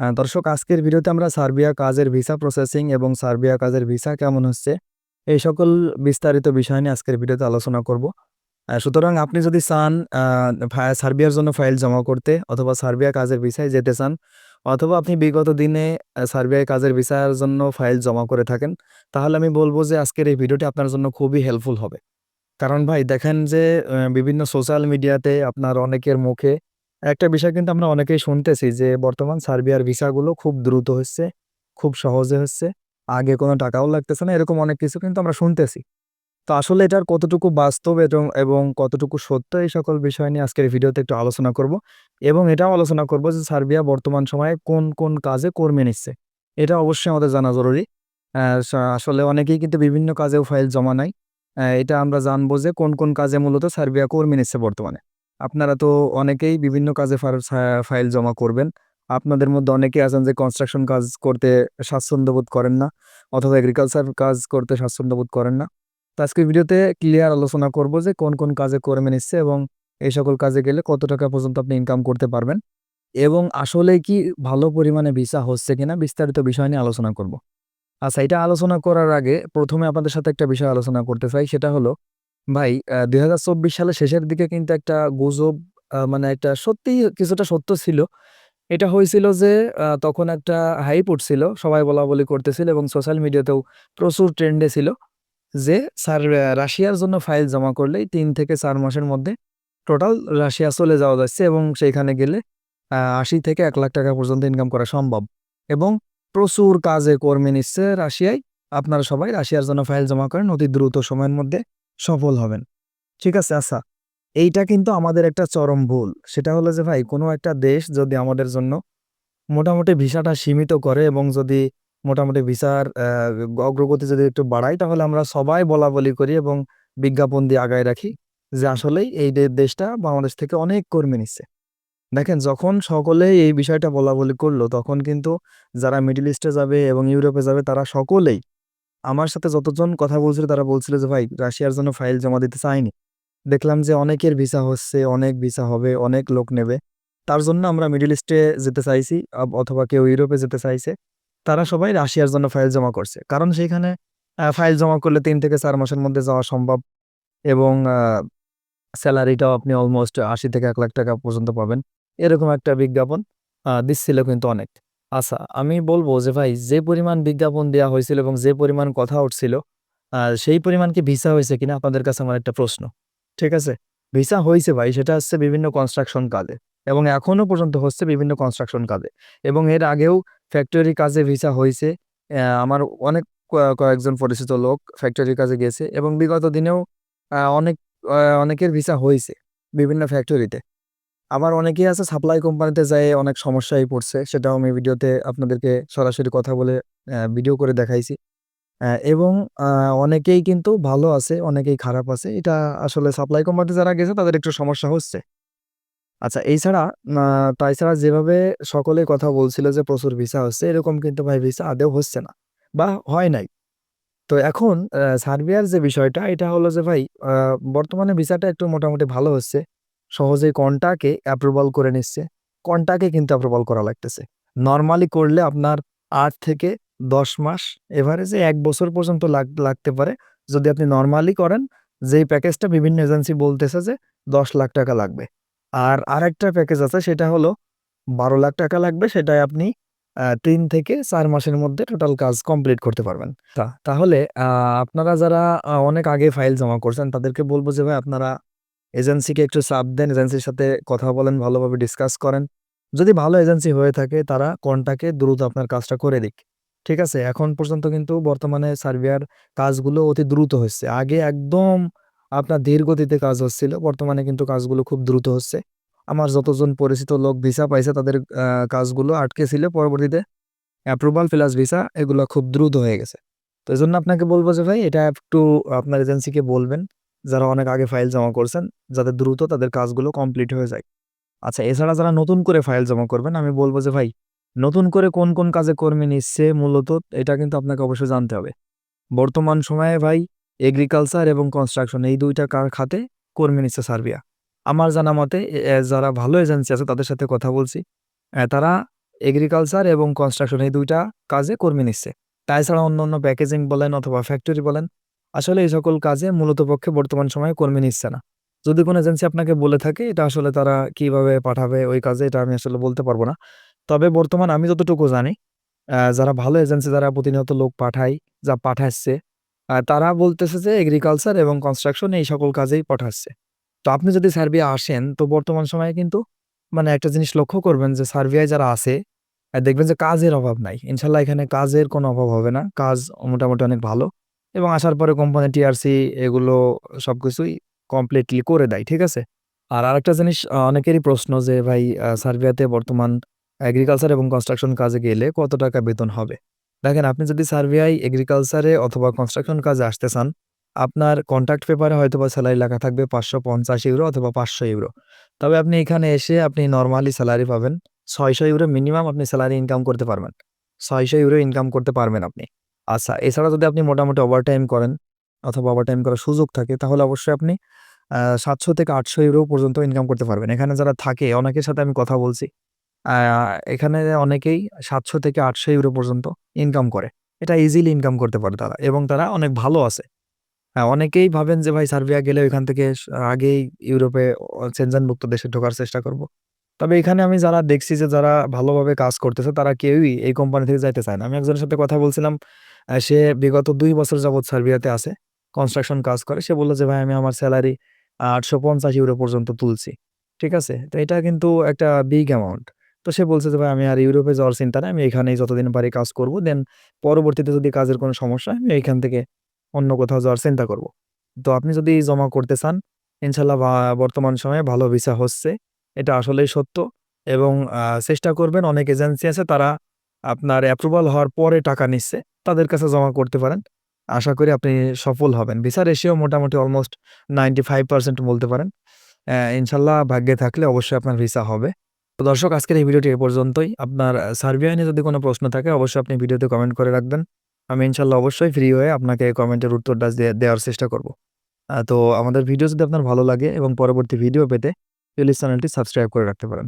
দর্শক আজকের ভিডিওতে আমরা সার্বিয়া কাজের ভিসা প্রসেসিং এবং সার্বিয়া কাজের ভিসা কেমন হচ্ছে এই সকল বিস্তারিত বিষয় নিয়ে আজকের ভিডিওতে আলোচনা করব। সুতরাং আপনি যদি চান সার্বিয়ার জন্য ফাইল জমা করতে অথবা সার্বিয়া কাজের ভিসায় যেতে চান অথবা আপনি বিগত দিনে সার্বিয়ায় কাজের ভিসার জন্য ফাইল জমা করে থাকেন, তাহলে আমি বলব যে আজকের এই ভিডিওটি আপনার জন্য খুবই হেল্পফুল হবে। কারণ ভাই দেখেন যে বিভিন্ন সোশ্যাল মিডিয়াতে আপনার অনেকের মুখে একটা বিষয় কিন্তু আমরা অনেকেই শুনতেছি যে বর্তমান সার্বিয়ার ভিসাগুলো খুব দ্রুত হচ্ছে, খুব সহজে হচ্ছে। আগে কোনো টাকাও লাগতেছে না। এরকম অনেক কিছু কিন্তু আমরা শুনতেছি। তো আসলে এটার কতটুকু বাস্তব এবং এবং কতটুকু সত্য এই সকল বিষয় নিয়ে আজকের ভিডিওতে একটু আলোচনা করব। এবং এটাও আলোচনা করব যে সার্বিয়া বর্তমান সময়ে কোন, কোন কাজে কর্মী নিচ্ছে। এটা অবশ্যই আমাদের জানা জরুরি। আসলে অনেকেই কিন্তু বিভিন্ন কাজেও ফাইল জমা। অ্যা এটা আমরা জানব যে কোন, কোন কাজে মূলত সার্বিয়া কর্মী নিচ্ছে বর্তমানে। আপনারা তো অনেকেই বিভিন্ন কাজে ফাইল জমা করবেন। আপনাদের মধ্যে অনেকেই আছেন যে কনস্ট্রাকশন কাজ করতে স্বাচ্ছন্দ্য বোধ করেন না অথবা এগ্রিকালচার কাজ করতে স্বাচ্ছন্দ্য বোধ করেন না। তো আজকের ভিডিওতে ক্লিয়ার আলোচনা করব যে কোন, কোন কাজে কর্মী নিচ্ছে এবং এই সকল কাজে গেলে কত টাকা পর্যন্ত আপনি ইনকাম করতে পারবেন। এবং আসলে কি ভালো পরিমাণে ভিসা হচ্ছে কিনা বিস্তারিত বিষয় নিয়ে আলোচনা করব। আচ্ছা এটা আলোচনা করার আগে প্রথমে আপনাদের সাথে একটা বিষয় আলোচনা করতে চাই সেটা হলো ভাই অ্যা ২০২৪ সালের শেষের দিকে কিন্তু একটা গুজব মানে একটা সত্যিই কিছুটা সত্য ছিল। এটা হয়েছিল যে তখন একটা হাইপ উঠছিল। সবাই বলাবলি করতেছিল এবং সোশ্যাল মিডিয়াতেও প্রচুর ট্রেন্ডে ছিল। যে সার রাশিয়ার জন্য ফাইল জমা করলেই ৩ থেকে ৪ মাসের মধ্যে টোটাল রাশিয়া চলে যাওয়া যাচ্ছে এবং সেইখানে গেলে আ ৮০ থেকে ৳১,০০,০০০ পর্যন্ত ইনকাম করা সম্ভব। এবং প্রচুর কাজে কর্মী নিচ্ছে রাশিয়ায়। আপনারা সবাই রাশিয়ার জন্য ফাইল জমা করেন অতি দ্রুত সময়ের মধ্যে সফল হবেন। ঠিক আছে? আচ্ছা এইটা কিন্তু আমাদের একটা চরম ভুল। সেটা হলো যে, ভাই, কোনো একটা দেশ যদি আমাদের জন্য মোটামুটি ভিসাটা সীমিত করে এবং যদি মোটামুটি ভিসার অগ্রগতি যদি একটু বাড়ায়, তাহলে আমরা সবাই বলাবলি করি এবং বিজ্ঞাপন দিয়ে আগায় রাখি যে, আসলেই এই দেশটা বাংলাদেশ থেকে অনেক কর্মী নিচ্ছে। দেখেন, যখন সকলেই এই বিষয়টা বলাবলি করল, তখন কিন্তু যারা মিডল ইস্টে যাবে এবং ইউরোপে যাবে, তারা সকলেই আমার সাথে যতজন কথা বলছিল তারা বলছিল যে ভাই রাশিয়ার জন্য ফাইল জমা দিতে চাইনি। দেখলাম যে অনেকের ভিসা হচ্ছে, অনেক ভিসা হবে, অনেক লোক নেবে। তার জন্য আমরা মিডল ইস্টে যেতে চাইছি অথবা কেউ ইউরোপে যেতে চাইছে। তারা সবাই রাশিয়ার জন্য ফাইল জমা করছে। কারণ সেইখানে ফাইল জমা করলে তিন থেকে চার মাসের মধ্যে যাওয়া সম্ভব এবং আ সেলারিটাও আপনি অলমোস্ট ৮০ থেকে এক লাখ টাকা পর্যন্ত পাবেন। এরকম একটা বিজ্ঞাপন দিচ্ছিল কিন্তু অনেক। আচ্ছা আমি বলব যে ভাই, যে পরিমাণ বিজ্ঞাপন দেওয়া হয়েছিল এবং যে পরিমাণ কথা উঠছিল সেই পরিমাণ কি ভিসা হয়েছে কিনা আপনাদের কাছে আমার একটা প্রশ্ন। ঠিক আছে? ভিসা হয়েছে ভাই, সেটা হচ্ছে বিভিন্ন কনস্ট্রাকশন কাজে এবং এখনও পর্যন্ত হচ্ছে বিভিন্ন কনস্ট্রাকশন কাজে এবং এর আগেও ফ্যাক্টরি কাজে ভিসা হয়েছে আমার অনেক কয়েকজন পরিচিত লোক ফ্যাক্টরি কাজে গেছে এবং বিগত দিনেও অনেক অনেকের ভিসা হয়েছে বিভিন্ন ফ্যাক্টরিতে। আবার অনেকেই আছে সাপ্লাই কোম্পানিতে যেয়ে অনেক সমস্যায় পড়ছে। সেটাও আমি ভিডিওতে আপনাদেরকে সরাসরি কথা বলে ভিডিও করে দেখাইছি। এবং অনেকেই কিন্তু ভালো আছে, অনেকেই খারাপ আছে। এটা আসলে সাপ্লাই কোম্পানিতে যারা গেছে তাদের একটু সমস্যা হচ্ছে। আচ্ছা এছাড়া আ তাছাড়া যেভাবে সকলে কথা বলছিল যে প্রচুর ভিসা হচ্ছে এরকম কিন্তু ভাই ভিসা আদেও হচ্ছে না বা হয় নাই। তো এখন সার্বিয়ার যে বিষয়টা এটা হলো যে ভাই বর্তমানে ভিসাটা একটু মোটামুটি ভালো হচ্ছে। সহজেই কন্টাকে অ্যাপ্রুভাল করে নিচ্ছে। কন্টাকে কিন্তু অ্যাপ্রুভাল করা লাগতেছে। নর্মালি করলে আপনার ৮ থেকে ১০ মাস এভারেজে এক বছর পর্যন্ত লাগ, লাগতে পারে। যদি আপনি নর্মালি করেন, যেই প্যাকেজটা বিভিন্ন এজেন্সি বলতেছে যে দশ লাখ টাকা লাগবে। আর আরেকটা প্যাকেজ আছে, সেটা হলো বারো লাখ টাকা লাগবে সেটায় আপনি তিন থেকে চার মাসের মধ্যে টোটাল কাজ কমপ্লিট করতে পারবেন। তা, তাহলে আপনারা যারা অনেক আগে ফাইল জমা করছেন, তাদেরকে বলব যে ভাই, আপনারা এজেন্সিকে একটু চাপ দেন, এজেন্সির সাথে কথা বলেন, ভালোভাবে ডিসকাস করেন। যদি ভালো এজেন্সি হয়ে থাকে তারা কন্টাকে দ্রুত আপনার কাজটা করে দিক। ঠিক আছে? এখন পর্যন্ত কিন্তু বর্তমানে সার্বিয়ার কাজগুলো অতি দ্রুত হচ্ছে। আগে একদম আপনার ধীর গতিতে কাজ হচ্ছিল। বর্তমানে কিন্তু কাজগুলো খুব দ্রুত হচ্ছে। আমার যতজন পরিচিত লোক ভিসা পাইছে তাদের কাজগুলো আটকে ছিল পরবর্তীতে অ্যাপ্রুভাল প্লাস ভিসা এগুলো খুব দ্রুত হয়ে গেছে। তো এই জন্য আপনাকে বলব যে ভাই এটা একটু আপনার এজেন্সিকে বলবেন যারা অনেক আগে ফাইল জমা করছেন যাতে দ্রুত তাদের কাজগুলো কমপ্লিট হয়ে যায়। আচ্ছা এছাড়া যারা নতুন করে ফাইল জমা করবেন আমি বলব যে ভাই নতুন করে কোন, কোন কাজে কর্মী নিচ্ছে মূলত এটা কিন্তু আপনাকে অবশ্যই জানতে হবে। বর্তমান সময়ে ভাই এগ্রিকালচার এবং কনস্ট্রাকশন এই দুইটা কার খাতে কর্মী নিচ্ছে সার্বিয়া। আমার জানা মতে যারা ভালো এজেন্সি আছে তাদের সাথে কথা বলছি। তারা এগ্রিকালচার এবং কনস্ট্রাকশন এই দুইটা কাজে কর্মী নিচ্ছে তাছাড়া অন্য অন্য প্যাকেজিং বলেন অথবা ফ্যাক্টরি বলেন আসলে এই সকল কাজে মূলত পক্ষে বর্তমান সময়ে কর্মী নিচ্ছে না। যদি কোনো এজেন্সি আপনাকে বলে থাকে, এটা আসলে তারা কীভাবে পাঠাবে, ওই কাজে এটা আমি আসলে বলতে পারব না। তবে বর্তমান আমি যতটুকু জানি যারা ভালো এজেন্সি, যারা প্রতিনিয়ত লোক পাঠায়, যা পাঠাচ্ছে তারা বলতেছে যে এগ্রিকালচার এবং কনস্ট্রাকশন এই সকল কাজেই পাঠাচ্ছে। তো আপনি যদি সার্বিয়া আসেন, তো বর্তমান সময়ে কিন্তু মানে একটা জিনিস লক্ষ্য করবেন যে সার্বিয়ায় যারা আছে দেখবেন যে কাজের অভাব নাই। ইনশাল্লাহ এখানে কাজের কোনো অভাব হবে না। কাজ মোটামুটি অনেক ভালো। এবং আসার পরে কোম্পানি টিআরসি এগুলো সবকিছুই কমপ্লিটলি করে দেয়, ঠিক আছে? আর আরেকটা জিনিস অনেকেরই প্রশ্ন যে, ভাই সার্বিয়াতে বর্তমান এগ্রিকালচার এবং কনস্ট্রাকশন কাজে গেলে কত টাকা বেতন হবে? দেখেন, আপনি যদি সার্বিয়ায় এগ্রিকালচারে অথবা কনস্ট্রাকশন কাজে আসতে চান, আপনার কন্ট্রাক্ট পেপারে হয়তো বা স্যালারি লেখা থাকবে পাঁচশো পঞ্চাশ ইউরো অথবা পাঁচশো ইউরো তবে আপনি এখানে এসে আপনি নর্মালি স্যালারি পাবেন ছয়শো ইউরো মিনিমাম আপনি স্যালারি ইনকাম করতে পারবেন। ছয়শো ইউরো ইনকাম করতে পারবেন আপনি। আচ্ছা এছাড়া যদি আপনি মোটামুটি ওভারটাইম করেন অথবা ওভারটাইম করার সুযোগ থাকে, তাহলে অবশ্যই আপনি সাতশো থেকে আটশো ইউরো পর্যন্ত ইনকাম করতে পারবেন। এখানে যারা থাকে, অনেকের সাথে আমি কথা বলছি এখানে অনেকেই সাতশো থেকে আটশো ইউরো পর্যন্ত ইনকাম করে। এটা ইজিলি ইনকাম করতে পারে তারা এবং তারা অনেক ভালো আছে। হ্যাঁ অনেকেই ভাবেন যে, ভাই, সার্বিয়া গেলে ওইখান থেকে আগেই ইউরোপে সেনজানভুক্ত দেশে ঢোকার চেষ্টা করব। তবে এখানে আমি যারা দেখছি যে, যারা ভালোভাবে কাজ করতেছে, তারা কেউই এই কোম্পানি থেকে যাইতে চায় না। আমি একজনের সাথে কথা বলছিলাম সে বিগত দুই বছর যাবৎ সার্বিয়াতে আছে কনস্ট্রাকশন কাজ করে। সে বলল যে, ভাই, আমি আমার স্যালারি আটশো পঞ্চাশ ইউরো পর্যন্ত তুলছি। ঠিক আছে? তো এটা কিন্তু একটা বিগ অ্যামাউন্ট তো সে বলছে যে, ভাই, আমি আর ইউরোপে যাওয়ার চিন্তা নেই, আমি এখানেই যতদিন পারি কাজ করব। দেন পরবর্তীতে যদি কাজের কোনো সমস্যা আমি এখান থেকে অন্য কোথাও যাওয়ার চিন্তা করব। তো আপনি যদি জমা করতে চান ইনশাল্লাহ বর্তমান সময়ে ভালো ভিসা হচ্ছে। এটা আসলেই সত্য এবং চেষ্টা করবেন। অনেক এজেন্সি আছে, তারা আপনার অ্যাপ্রুভাল হওয়ার পরে টাকা নিচ্ছে, তাদের কাছে জমা করতে পারেন। আশা করি আপনি সফল হবেন। ভিসা রেশিও মোটামুটি অলমোস্ট নাইনটি ফাইভ পার্সেন্ট বলতে পারেন। ইনশাল্লাহ ভাগ্যে থাকলে অবশ্যই আপনার ভিসা হবে। তো দর্শক, আজকের এই ভিডিওটি এ পর্যন্তই। আপনার সার্বিয়া নিয়ে যদি কোনো প্রশ্ন থাকে, অবশ্যই আপনি ভিডিওতে কমেন্ট করে রাখবেন। আমি ইনশাল্লাহ অবশ্যই ফ্রি হয়ে আপনাকে কমেন্টের উত্তরটা দেওয়ার চেষ্টা করব। তো আমাদের ভিডিও যদি আপনার ভালো লাগে এবং পরবর্তী ভিডিও পেতে প্লিজ চ্যানেলটি সাবস্ক্রাইব করে রাখতে পারেন।